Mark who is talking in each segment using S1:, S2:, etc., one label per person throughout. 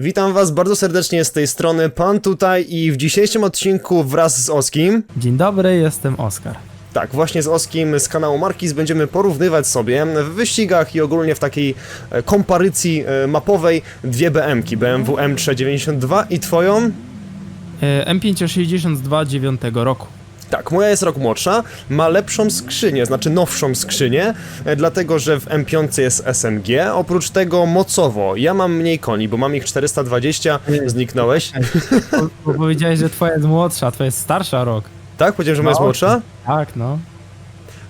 S1: Witam was bardzo serdecznie z tej strony, pan tutaj i w dzisiejszym odcinku wraz z Oskim,
S2: Dzień dobry, jestem Oskar.
S1: tak, właśnie z Oskim z kanału Markis będziemy porównywać sobie w wyścigach i ogólnie w takiej e, komparycji e, mapowej dwie BM-ki, BMW M392 i twoją?
S2: E, M562 9 roku.
S1: Tak, moja jest rok młodsza, ma lepszą skrzynię, znaczy nowszą skrzynię, e, dlatego że w M5 jest SMG, oprócz tego mocowo, ja mam mniej koni, bo mam ich 420, zniknąłeś,
S2: Bo, bo powiedziałeś, że twoja jest młodsza, twoja jest starsza rok.
S1: tak? Powiedziałem, że moja jest
S2: No.
S1: młodsza?
S2: Tak, no.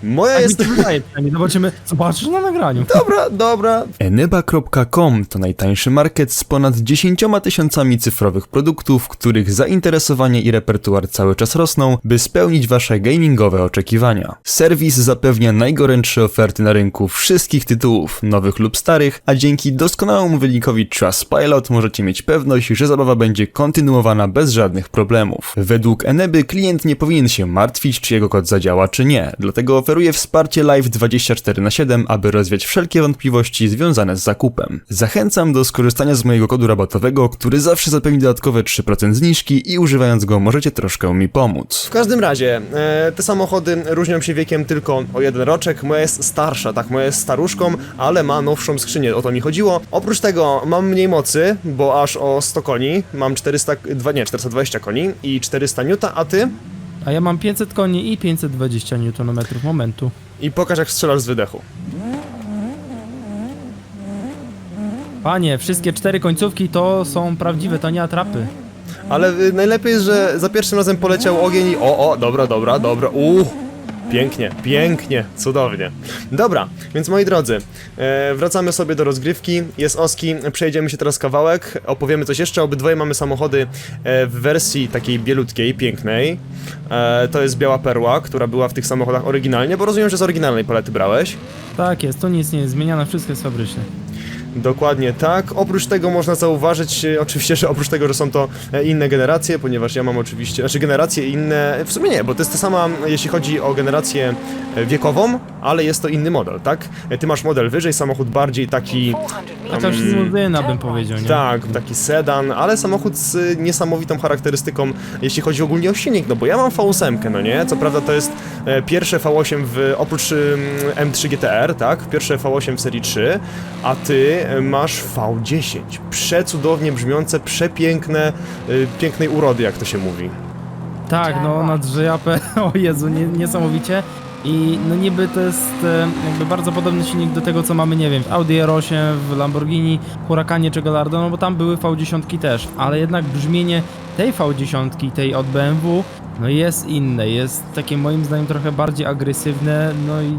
S1: Moja
S2: Tak
S1: jest...
S2: mi się wydaje przynajmniej. Zobaczymy, zobaczysz na nagraniu.
S1: Dobra, dobra. Eneba.com to najtańszy market z ponad 10 tysiącami cyfrowych produktów, których zainteresowanie i repertuar cały czas rosną, by spełnić wasze gamingowe oczekiwania. Serwis zapewnia najgorętsze oferty na rynku wszystkich tytułów, nowych lub starych, a dzięki doskonałemu wynikowi Trustpilot możecie mieć pewność, że zabawa będzie kontynuowana bez żadnych problemów. Według Eneby klient nie powinien się martwić, czy jego kod zadziała, czy nie, dlatego oferuje wsparcie live 24 na 7, aby rozwiać wszelkie wątpliwości związane z zakupem. Zachęcam do skorzystania z mojego kodu rabatowego, który zawsze zapewni dodatkowe 3% zniżki i używając go możecie troszkę mi pomóc. W każdym razie, e, te samochody różnią się wiekiem tylko o jeden roczek. Moja jest starsza, tak, moja jest staruszką, ale ma nowszą skrzynię, o to mi chodziło. Oprócz tego mam mniej mocy, bo aż o 100 koni, mam 400, dwa- nie, 420 koni i 400 newta, a ty?
S2: A ja mam 500 koni i 520 Nm momentu.
S1: I pokaż jak strzelasz z wydechu.
S2: Panie, wszystkie cztery końcówki to są prawdziwe, to nie atrapy.
S1: Ale y, najlepiej jest, że za pierwszym razem poleciał ogień i o, o, dobra, dobra, dobra, uuu. Pięknie, pięknie, cudownie. Dobra, więc moi drodzy, e, wracamy sobie do rozgrywki. Jest Oski, przejdziemy się teraz kawałek, opowiemy coś jeszcze. Obydwoje mamy samochody e, w wersji takiej bielutkiej, pięknej. E, to jest biała perła, która była w tych samochodach oryginalnie, bo rozumiem, że z oryginalnej palety brałeś.
S2: Tak jest, to nic nie jest zmieniane, wszystko jest fabryczne.
S1: Dokładnie tak. Oprócz tego można zauważyć, e, oczywiście, że oprócz tego, że są to e, inne generacje, ponieważ ja mam oczywiście, znaczy generacje inne, w sumie nie, bo to jest ta sama, jeśli chodzi o generację e, wiekową, ale jest to inny model, tak? E, Ty masz model wyżej, samochód bardziej taki,
S2: Taka już limuzyna bym powiedział, nie?
S1: tak, taki sedan, ale samochód z y, niesamowitą charakterystyką, jeśli chodzi ogólnie o silnik, no bo ja mam V8, no nie? Co prawda to jest e, pierwsze V8 w, oprócz ym, M3 GTR, tak? Pierwsze V8 w serii 3, a ty e, masz V10. Przecudownie brzmiące, przepiękne, y, pięknej urody, jak to się mówi.
S2: Tak, no na drzewiapę, o Jezu, nie, niesamowicie. I no niby to jest e, jakby bardzo podobny silnik do tego, co mamy, nie wiem, w Audi R8, w Lamborghini, Huracanie czy Gallardo, no bo tam były V10 też, ale jednak brzmienie tej V10, tej od BMW, no jest inne, jest takie moim zdaniem trochę bardziej agresywne, no i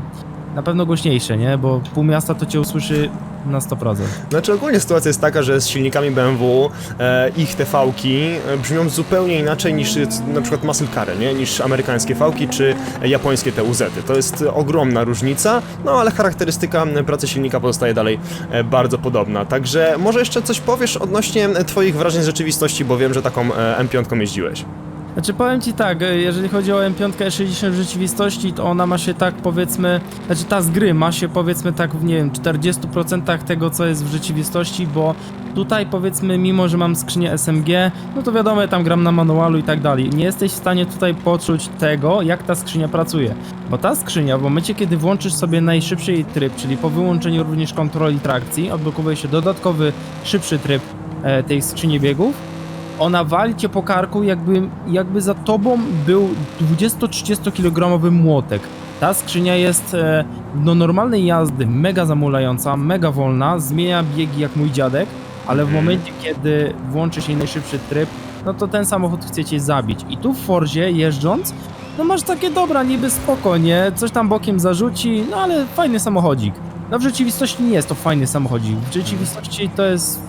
S2: na pewno głośniejsze, nie? Bo pół miasta to cię usłyszy na 100%.
S1: Znaczy ogólnie sytuacja jest taka, że z silnikami BMW e, ich te fałki e, brzmią zupełnie inaczej niż na przykład muscle cary, nie? Niż amerykańskie fałki czy japońskie te UZ. -y. To jest ogromna różnica, no ale charakterystyka pracy silnika pozostaje dalej e, bardzo podobna. Także może jeszcze coś powiesz odnośnie twoich wrażeń z rzeczywistości, bo wiem, że taką e, M5 jeździłeś.
S2: Znaczy powiem ci tak, e, jeżeli chodzi o M5 E60 w rzeczywistości, to ona ma się tak powiedzmy, znaczy ta z gry ma się powiedzmy tak w nie wiem 40% tego co jest w rzeczywistości, bo tutaj powiedzmy mimo, że mam skrzynię SMG, no to wiadomo, ja tam gram na manualu i tak dalej. Nie jesteś w stanie tutaj poczuć tego, jak ta skrzynia pracuje. Bo ta skrzynia w momencie, kiedy włączysz sobie najszybszy jej tryb, czyli po wyłączeniu również kontroli trakcji, odblokowuje się dodatkowy, szybszy tryb e, tej skrzyni biegów, ona wali cię po karku, jakby, jakby za tobą był 20-30 kg młotek. Ta skrzynia jest e, do normalnej jazdy mega zamulająca, mega wolna, zmienia biegi jak mój dziadek, ale w
S1: Mhm.
S2: momencie, kiedy włączy się najszybszy tryb, no to ten samochód chce cię zabić. I tu w Forzie jeżdżąc, no masz takie dobra, niby spokojnie, coś tam bokiem zarzuci, no ale fajny samochodzik. No w rzeczywistości nie jest to fajny samochodzik. W rzeczywistości to jest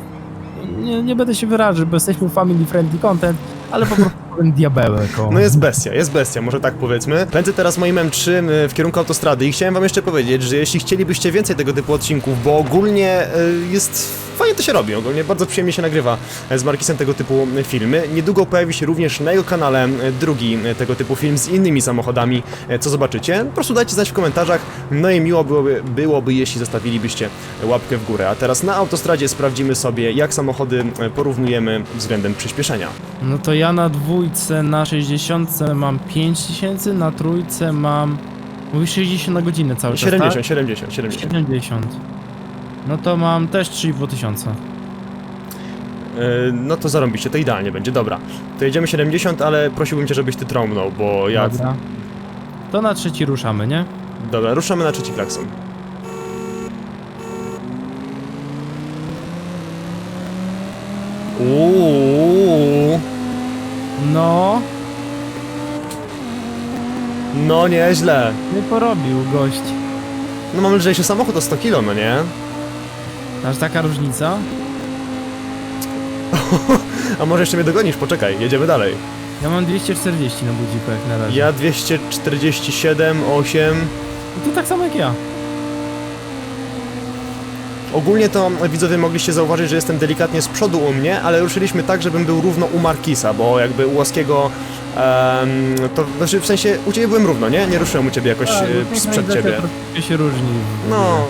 S2: nie, nie będę się wyrażać, bo jesteśmy family friendly content, ale po prostu ten diabełek, o.
S1: No jest bestia, jest bestia, może tak powiedzmy. Pędzę teraz moim M3 y, w kierunku autostrady i chciałem wam jeszcze powiedzieć, że jeśli chcielibyście więcej tego typu odcinków, bo ogólnie y, jest... Fajnie to się robi, ogólnie bardzo przyjemnie się nagrywa e, z Markisem tego typu y, filmy. Niedługo pojawi się również na jego kanale y, drugi y, tego typu film z innymi samochodami, co zobaczycie. Po prostu dajcie znać w komentarzach, no i miło byłoby, byłoby jeśli zostawilibyście łapkę w górę. A teraz na autostradzie sprawdzimy sobie, jak samochody porównujemy względem przyspieszenia.
S2: No to ja na dwójce, na 60 mam 5000, na trójce mam... Mówisz 60 na godzinę cały czas,
S1: 70,
S2: tak?
S1: 70, 70.
S2: 70. No to mam też 3,5 tysiąca.
S1: Yy, No to zarąbiście, to idealnie będzie, dobra. To jedziemy 70, ale prosiłbym cię, żebyś ty trąbnął, bo ja...
S2: Dobra. To na trzeci ruszamy, nie?
S1: Dobra, ruszamy na trzeci klakson. Uuu,
S2: No,
S1: no nieźle.
S2: nie porobił gość.
S1: No mamy lżejszy samochód o 100 kg, no nie?
S2: Aż taka różnica?
S1: A może jeszcze mnie dogonisz, poczekaj, jedziemy dalej.
S2: Ja mam 240 na budziku jak na razie.
S1: Ja 247, 8...
S2: No to tak samo jak ja.
S1: Ogólnie to widzowie mogliście zauważyć, że jestem delikatnie z przodu u mnie, ale ruszyliśmy tak, żebym był równo u Markisa, bo jakby u Łaskiego em, to znaczy w sensie u ciebie byłem równo, nie? Nie ruszyłem u ciebie jakoś
S2: Tak,
S1: e,
S2: bo
S1: sprzed ciebie.
S2: troszkę się różni.
S1: No,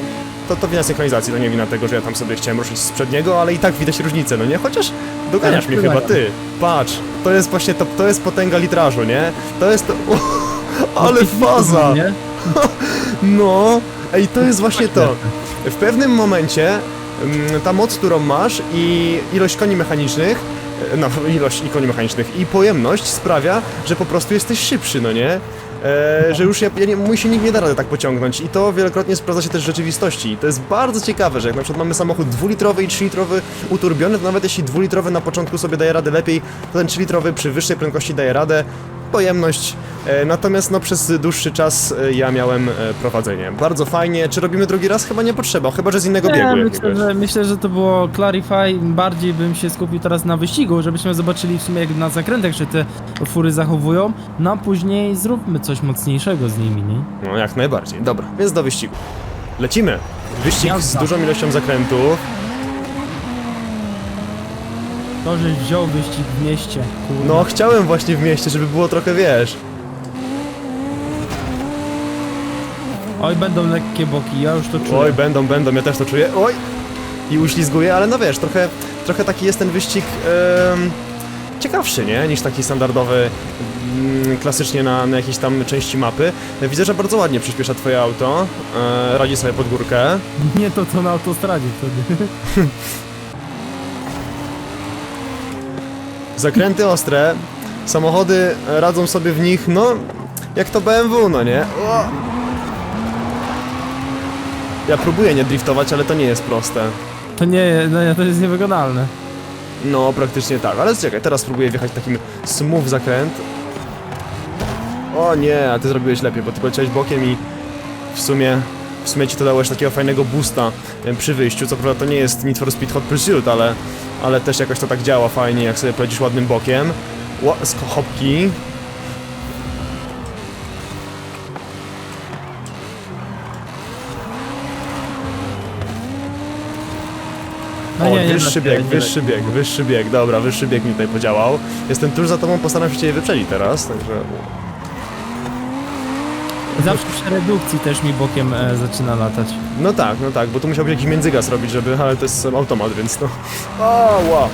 S1: to, to wina synchronizacji, to nie wina tego, że ja tam sobie chciałem ruszyć sprzed niego, ale i tak widać różnicę, no nie? Chociaż doganiasz
S2: Tak,
S1: mnie chyba, ty. Patrz, to jest właśnie to, to jest potęga litrażu, nie? To jest to... ale faza!
S2: Nie?
S1: No, ej, to jest właśnie to. W pewnym momencie mm, ta moc, którą masz i ilość koni mechanicznych, e, no ilość i koni mechanicznych i pojemność sprawia, że po prostu jesteś szybszy, no nie? E, że już ja, ja nie, mój silnik nie da rady tak pociągnąć i to wielokrotnie sprawdza się też w rzeczywistości. I to jest bardzo ciekawe, że jak na przykład mamy samochód dwulitrowy i 3-litrowy uturbiony, to nawet jeśli dwulitrowy na początku sobie daje radę lepiej, to ten 3-litrowy przy wyższej prędkości daje radę, pojemność, e, natomiast no przez dłuższy czas e, ja miałem e, prowadzenie. Bardzo fajnie, czy robimy drugi raz? Chyba nie potrzeba, chyba że z innego
S2: Nie,
S1: biegu
S2: myślę, że, myślę, że to było Clarify. Bardziej bym się skupił teraz na wyścigu, żebyśmy zobaczyli w sumie jak na zakrętach się te fury zachowują. No a później zróbmy coś mocniejszego z nimi, nie?
S1: No jak najbardziej, dobra, więc do wyścigu. Lecimy! Wyścig z dużą ilością zakrętów.
S2: To, żeś wziął wyścig w mieście, kurde.
S1: No chciałem właśnie w mieście, żeby było trochę, wiesz...
S2: Oj, będą lekkie boki, ja już to czuję.
S1: Oj, będą, będą, ja też to czuję. Oj! I uślizguję, ale no wiesz, trochę, trochę taki jest ten wyścig em, ciekawszy, nie? Niż taki standardowy, mm, klasycznie na, na jakiejś tam części mapy. Widzę, że bardzo ładnie przyspiesza twoje auto. E, radzi sobie pod górkę.
S2: Nie to co na autostradzie wtedy.
S1: Zakręty ostre, samochody radzą sobie w nich, no, jak to BMW, no nie? O! Ja próbuję nie driftować, ale to nie jest proste.
S2: To nie, no nie, to jest niewykonalne.
S1: No, praktycznie tak, ale czekaj, teraz spróbuję wjechać takim smooth zakręt. O nie, a ty zrobiłeś lepiej, bo ty poleciałeś bokiem i w sumie, w sumie ci to dało jeszcze takiego fajnego boosta przy wyjściu. Co prawda to nie jest Need for Speed Hot Pursuit, ale, ale też jakoś to tak działa fajnie, jak sobie polecisz ładnym bokiem. Ła, hopki.
S2: No
S1: o,
S2: nie, nie,
S1: wyższy bieg, wyższy bieg, wyższy bieg, dobra, wyższy bieg mi tutaj podziałał. Jestem tuż za tobą, postaram się cię wyprzedzić teraz, także...
S2: Zawsze przy redukcji też mi bokiem e, zaczyna latać.
S1: No tak, no tak, bo tu musiałby jakiś międzygaz robić, żeby, ale to jest automat, więc no... O, wow.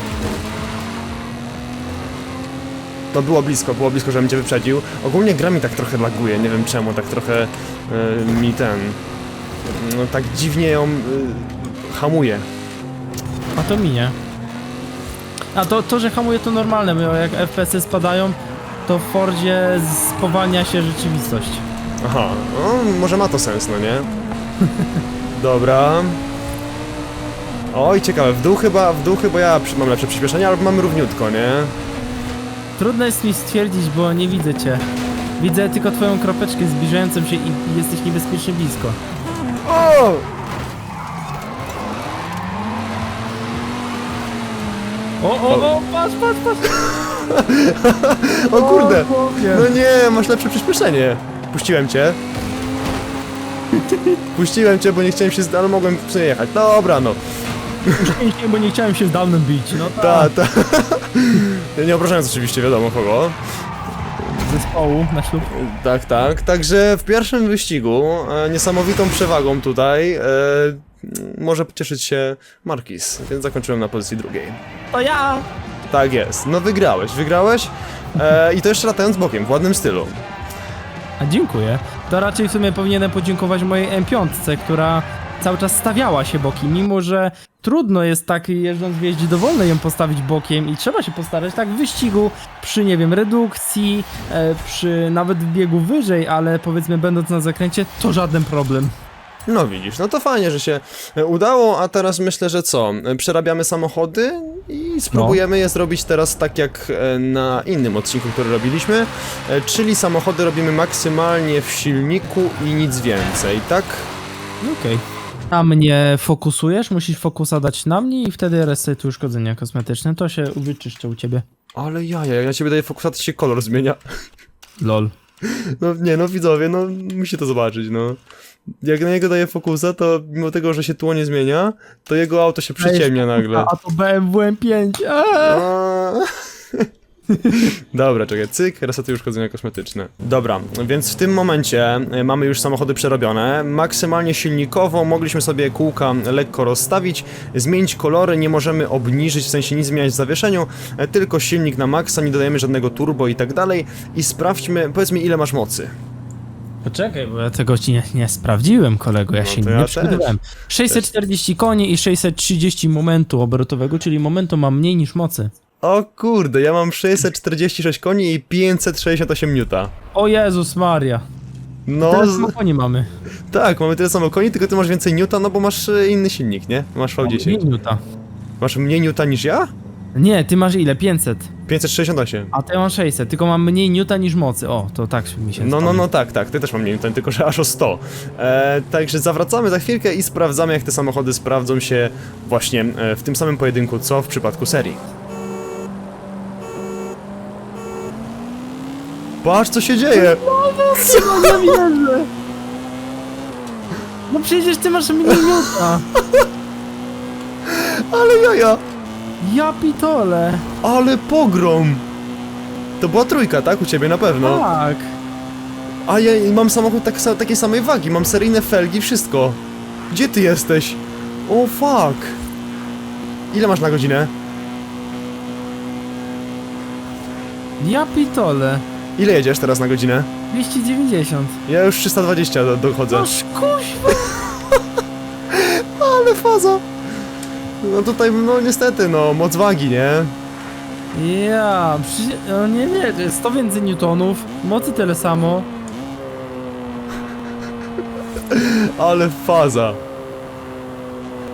S1: To było blisko, było blisko, żebym cię wyprzedził. Ogólnie gra mi tak trochę laguje, nie wiem czemu, tak trochę e, mi ten... No tak dziwnie ją e, hamuje.
S2: A to mi nie. A to, to, że hamuje to normalne, bo jak FPS-y spadają, to w Fordzie spowalnia się rzeczywistość.
S1: Aha, no może ma to sens, no nie? Dobra. Oj, ciekawe, w dół chyba, w dół chyba ja mam lepsze przyspieszenie, ale mamy równiutko, nie?
S2: Trudno jest mi stwierdzić, bo nie widzę cię. Widzę tylko twoją kropeczkę zbliżającą się i jesteś niebezpiecznie blisko.
S1: O!
S2: O, o, o, patrz, patrz, patrz!
S1: O kurde! No nie, masz lepsze przyspieszenie. Puściłem cię. Puściłem cię, bo nie chciałem się, zda- ale mogłem przejechać. Dobra, no.
S2: Nie, bo nie chciałem się z dawnym bić, no
S1: Ta,
S2: tak.
S1: ta. Nie obrażając oczywiście, wiadomo kogo.
S2: Zespołu na ślub.
S1: Tak, tak. Także w pierwszym wyścigu e, niesamowitą przewagą tutaj e, może cieszyć się Marquis, więc zakończyłem na pozycji drugiej.
S2: To ja!
S1: Tak jest. No wygrałeś, wygrałeś. E, I to jeszcze latając bokiem, w ładnym stylu.
S2: A dziękuję. To raczej w sumie powinienem podziękować mojej M5, która cały czas stawiała się bokiem, mimo że trudno jest tak jeżdżąc w jeździe dowolnej ją postawić bokiem i trzeba się postarać tak w wyścigu przy, nie wiem, redukcji, e, przy nawet w biegu wyżej, ale powiedzmy będąc na zakręcie, to żaden problem.
S1: No widzisz, no to fajnie, że się e, udało, a teraz myślę, że co? E, Przerabiamy samochody i spróbujemy je zrobić teraz tak jak e, na innym odcinku, który robiliśmy, e, czyli samochody robimy maksymalnie w silniku i nic więcej, tak?
S2: Okej. A mnie fokusujesz? Musisz fokusa dać na mnie i wtedy resetuj uszkodzenia kosmetyczne. To się wyczyszczę u ciebie.
S1: Ale ja, ja, ja ciebie daję fokusa, to się kolor zmienia.
S2: Lol.
S1: No nie, no widzowie, no musicie to zobaczyć, no. Jak na niego daję fokusa, to mimo tego, że się tło nie zmienia, to jego auto się przyciemnia nagle.
S2: A to BMW M5. Eee!
S1: A. Dobra, czekaj, cyk, resetuj uszkodzenia kosmetyczne. Dobra, więc w tym momencie y, mamy już samochody przerobione. Maksymalnie silnikowo mogliśmy sobie kółka lekko rozstawić, zmienić kolory, nie możemy obniżyć, w sensie nic zmieniać w zawieszeniu, e, tylko silnik na maksa, nie dodajemy żadnego turbo i tak dalej. I sprawdźmy, powiedz mi ile masz mocy.
S2: Poczekaj, bo ja tego ci nie, nie sprawdziłem, kolego, ja
S1: No
S2: się nie
S1: ja
S2: przygotowałem. 640 koni i 630 momentu obrotowego, czyli momentu mam mniej niż mocy.
S1: O kurde, ja mam 646 koni i 568 newta.
S2: O Jezus Maria.
S1: No, z...
S2: samo koni mamy.
S1: tak, mamy tyle samo koni, tylko ty masz więcej newta, no bo masz e, inny silnik, nie? Masz V10.
S2: Minuta.
S1: Masz mniej newta niż ja?
S2: Nie, ty masz ile? 500.
S1: 568.
S2: A to ja mam 600, tylko mam mniej newta niż mocy. O, to tak mi się
S1: No, no, no, tak, tak, ty też mam mniej newton, tylko że aż o 100. E, także zawracamy za chwilkę i sprawdzamy, jak te samochody sprawdzą się właśnie e, w tym samym pojedynku, co w przypadku serii. Patrz, co się dzieje!
S2: No nie wierzę. No przecież ty masz mniej newta.
S1: Ale jaja!
S2: Ja pitole.
S1: Ale pogrom! To była trójka, tak? U ciebie na pewno.
S2: Tak.
S1: A ja mam samochód tak, sa- takiej samej wagi, mam seryjne felgi, wszystko. Gdzie ty jesteś? O fuck! Ile masz na godzinę?
S2: Ja pitole.
S1: Ile jedziesz teraz na godzinę?
S2: 290.
S1: Ja już 320 do, dochodzę.
S2: Noż kuźwa.
S1: Ale faza! No tutaj, no niestety, no, moc wagi, nie?
S2: Ja, przecież, no nie wierzę, 100 więcej newtonów, mocy tyle samo.
S1: Ale faza.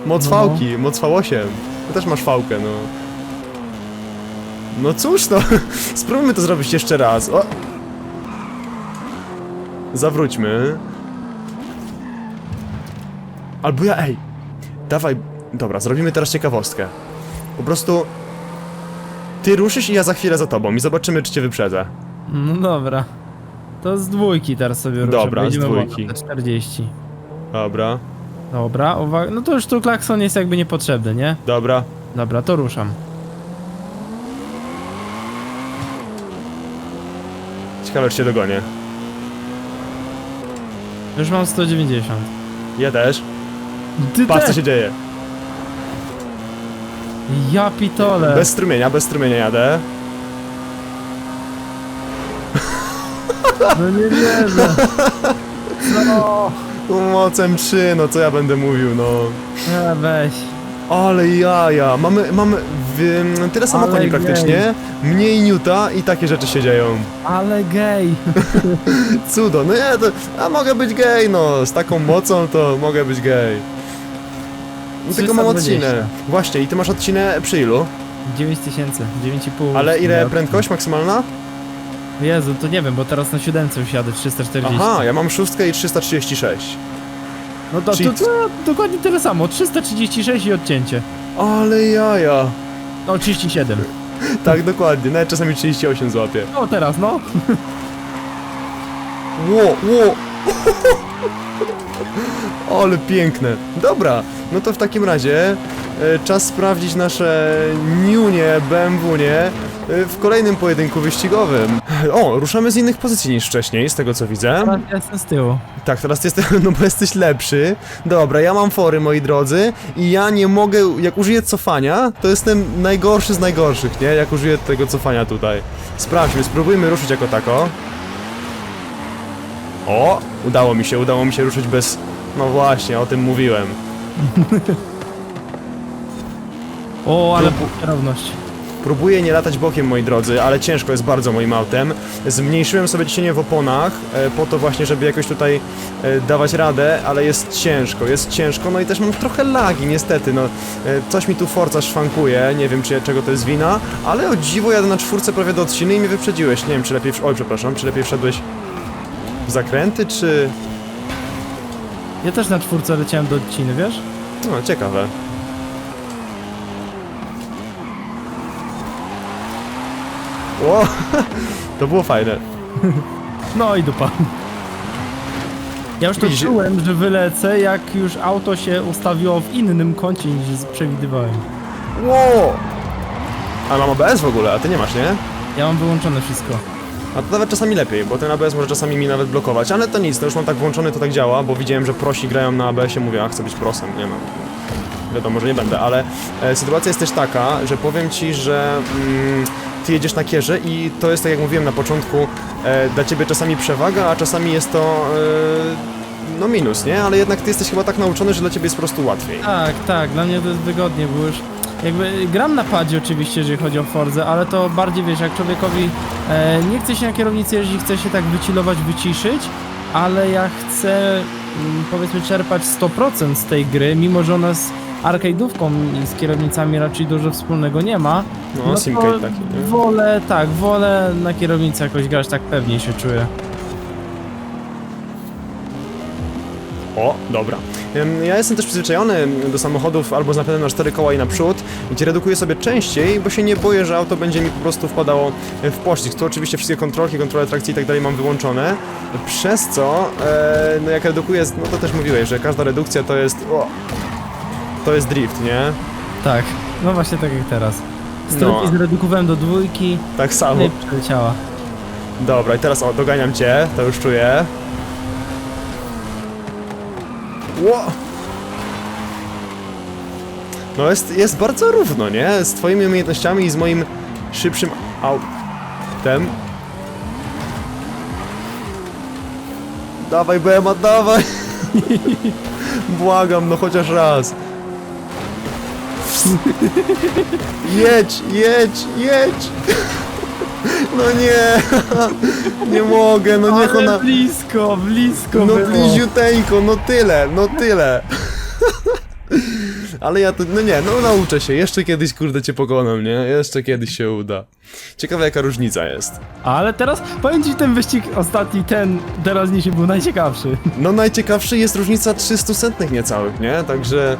S1: Moc
S2: No.
S1: fałki, moc V8. Ty też masz fałkę, no. No cóż, no. Spróbujmy to zrobić jeszcze raz. O! Zawróćmy. Albo ja, ej. Dawaj. Dobra, zrobimy teraz ciekawostkę. Po prostu... Ty ruszysz i ja za chwilę za tobą i zobaczymy, czy cię wyprzedzę.
S2: No dobra. To z dwójki teraz sobie ruszę.
S1: Dobra, z
S2: będziemy
S1: dwójki.
S2: te 40.
S1: Dobra,
S2: Dobra, uwaga, no to już tu klakson jest jakby niepotrzebny, nie?
S1: dobra.
S2: Dobra, to ruszam.
S1: Ciekawe, czy cię dogonię.
S2: Już mam 190.
S1: Ja też.
S2: Ty
S1: Patrz, co
S2: też.
S1: się dzieje.
S2: Ja pitole.
S1: Bez strumienia, bez strumienia jadę.
S2: No nie wierzę. No,
S1: Mocem 3, no co ja będę mówił, no.
S2: e, weź.
S1: Ale jaja, mamy, mamy w, tyle samo
S2: Ale
S1: koni praktycznie, mniej newta i takie rzeczy się dzieją.
S2: Ale gej.
S1: Cudo, no nie, to, a mogę być gej, no, z taką mocą to mogę być gej. No, tylko mam
S2: 320.
S1: odcinę. Właśnie, i ty masz odcinę przy ilu?
S2: 9000, 9,5.
S1: Ale ile prędkość maksymalna?
S2: Jezu, to nie wiem, bo teraz na siódemce już jadę 340.
S1: Aha, ja mam szóstkę i 336.
S2: No to,
S1: czyli-
S2: to, to dokładnie tyle samo, 336 i odcięcie.
S1: Ale jaja.
S2: No 37.
S1: tak, dokładnie, nawet czasami 38 złapie.
S2: O, teraz, no.
S1: Ło, ło! Ale piękne. Dobra, no to w takim razie e, czas sprawdzić nasze niunie, BMW, nie? e, W kolejnym pojedynku wyścigowym. O, ruszamy z innych pozycji niż wcześniej, z tego co widzę.
S2: Teraz ja jestem z tyłu.
S1: Tak, teraz jesteś, no bo jesteś lepszy. Dobra, ja mam fory, moi drodzy, i ja nie mogę, jak użyję cofania, to jestem najgorszy z najgorszych, nie? Jak użyję tego cofania tutaj. Sprawdźmy, spróbujmy ruszyć jako tako. O, udało mi się, udało mi się ruszyć bez... No właśnie, o tym mówiłem.
S2: O, ale kierowność.
S1: Próbuję nie latać bokiem, moi drodzy, ale ciężko jest bardzo moim autem. Zmniejszyłem sobie ciśnienie w oponach, e, po to właśnie, żeby jakoś tutaj e, dawać radę, ale jest ciężko, jest ciężko, no i też mam trochę lagi, niestety, no. E, coś mi tu Forza szwankuje, nie wiem, czy, czego to jest wina, ale o dziwo jadę na czwórce prawie do odciny i mnie wyprzedziłeś. Nie wiem, czy lepiej... Oj, przepraszam, czy lepiej wszedłeś w zakręty, czy...
S2: Ja też na czwórce leciałem do odciny, wiesz?
S1: No, ciekawe. Ło, to było fajne.
S2: No i dupa. Ja już to
S1: Widzisz-
S2: czułem, że wylecę, jak już auto się ustawiło w innym kącie niż przewidywałem.
S1: Ło! A mam ABS w ogóle, a ty nie masz, nie?
S2: Ja mam wyłączone wszystko.
S1: A to nawet czasami lepiej, bo ten ABS może czasami mi nawet blokować, ale to nic, to już mam tak włączony, to tak działa, bo widziałem, że prosi grają na ABS-ie, mówię, a chcę być prosem, nie no. Wiadomo, że nie będę, ale e, sytuacja jest też taka, że powiem ci, że mm, ty jedziesz na kierze i to jest tak jak mówiłem na początku, e, dla ciebie czasami przewaga, a czasami jest to e, no minus, nie? Ale jednak ty jesteś chyba tak nauczony, że dla ciebie jest po prostu łatwiej.
S2: Tak, tak, dla mnie to jest wygodnie, bo już jakby gram na padzie oczywiście, jeżeli chodzi o Forzę, ale to bardziej wiesz, jak człowiekowi e, nie chce się na kierownicy jeździć, chce się tak wychillować, wyciszyć, ale ja chcę mm, powiedzmy czerpać 100% z tej gry, mimo że ona z arcade'ówką i z kierownicami raczej dużo wspólnego nie ma.
S1: No, simcade taki, nie?
S2: wolę, tak, wolę na kierownicy jakoś grać, tak pewniej się czuję.
S1: O, dobra. Ja jestem też przyzwyczajony do samochodów albo z napędem na cztery koła i naprzód, gdzie redukuję sobie częściej, bo się nie boję, że auto będzie mi po prostu wpadało w pościg. Tu oczywiście wszystkie kontrolki, kontrole trakcji i tak dalej mam wyłączone, przez co, e, no jak redukuję, no to też mówiłeś, że każda redukcja to jest, o, to jest drift, nie?
S2: Tak, no właśnie tak jak teraz. Z
S1: No.
S2: zredukowałem do dwójki,
S1: Tak
S2: no
S1: samo.
S2: i przeleciała.
S1: Dobra, i teraz o, doganiam cię, to już czuję. Ło! No jest, jest bardzo równo, nie? Z twoimi umiejętnościami i z moim szybszym autem. Dawaj Bema, dawaj! Błagam, no chociaż raz. Jedź, jedź, jedź! No nie! Nie mogę, no niech
S2: Ale
S1: ona...
S2: blisko, blisko
S1: No
S2: było.
S1: bliziuteńko, no tyle, no tyle. Ale ja to, no nie, no nauczę się, jeszcze kiedyś kurde cię pokonam, nie? Jeszcze kiedyś się uda. Ciekawe jaka różnica jest.
S2: Ale teraz, powiem ci, ten wyścig ostatni, ten teraz nie się był najciekawszy.
S1: No najciekawszy jest różnica 300 setnych niecałych, nie? Także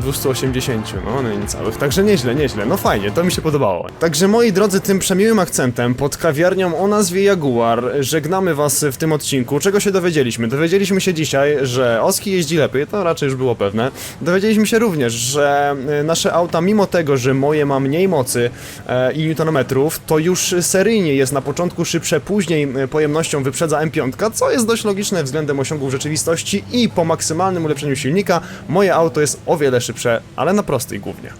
S1: 280, no, no niecałych. Także nieźle, nieźle. No fajnie, to mi się podobało. Także moi drodzy, tym przemiłym akcentem pod kawiarnią o nazwie Jaguar żegnamy was w tym odcinku. Czego się dowiedzieliśmy? Dowiedzieliśmy się dzisiaj, że Oski jeździ lepiej, to raczej już było pewne. Dowiedzieliśmy się również, że y, nasze auta, mimo tego, że moje ma mniej mocy e, i newtonometrów, to już seryjnie jest na początku szybsze, później e, pojemnością wyprzedza M5, co jest dość logiczne względem osiągów rzeczywistości i po maksymalnym ulepszeniu silnika moje auto jest o wiele szybsze, ale na prostej głównie.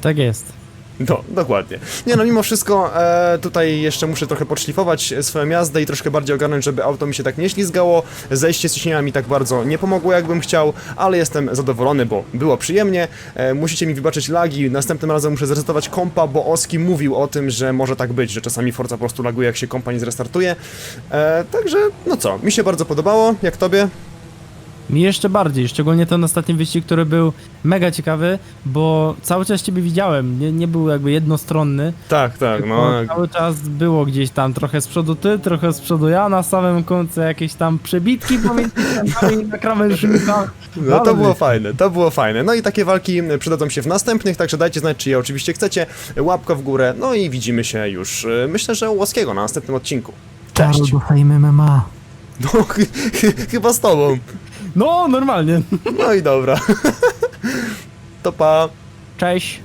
S2: Tak jest.
S1: No, dokładnie. Nie no, mimo wszystko e, tutaj jeszcze muszę trochę podszlifować swoją jazdę i troszkę bardziej ogarnąć, żeby auto mi się tak nie ślizgało. Zejście z ciśnienia mi tak bardzo nie pomogło, jakbym chciał, ale jestem zadowolony, bo było przyjemnie. E, musicie mi wybaczyć lagi, następnym razem muszę zresetować kompa, bo Oski mówił o tym, że może tak być, że czasami Forza po prostu laguje, jak się kompa nie zrestartuje. E, także, no co, mi się bardzo podobało, jak tobie?
S2: Mi jeszcze bardziej, szczególnie ten ostatni wyścig, który był mega ciekawy, bo cały czas ciebie widziałem, nie, nie był jakby jednostronny,
S1: Tak, tak, no.
S2: cały czas było gdzieś tam trochę z przodu ty, trochę z przodu ja, na samym końcu jakieś tam przebitki pomiędzy nami na krawężnikach.
S1: No to było fajne, to było fajne. No i takie walki przydadzą się w następnych, także dajcie znać, czy je oczywiście chcecie. Łapka w górę, no i widzimy się już, y, myślę, że u Łaskiego na następnym odcinku.
S3: Karol
S1: Cześć!
S3: do Fame MMA.
S1: No, ch- ch- chyba z tobą.
S2: No, normalnie.
S1: No i dobra. To pa.
S2: Cześć.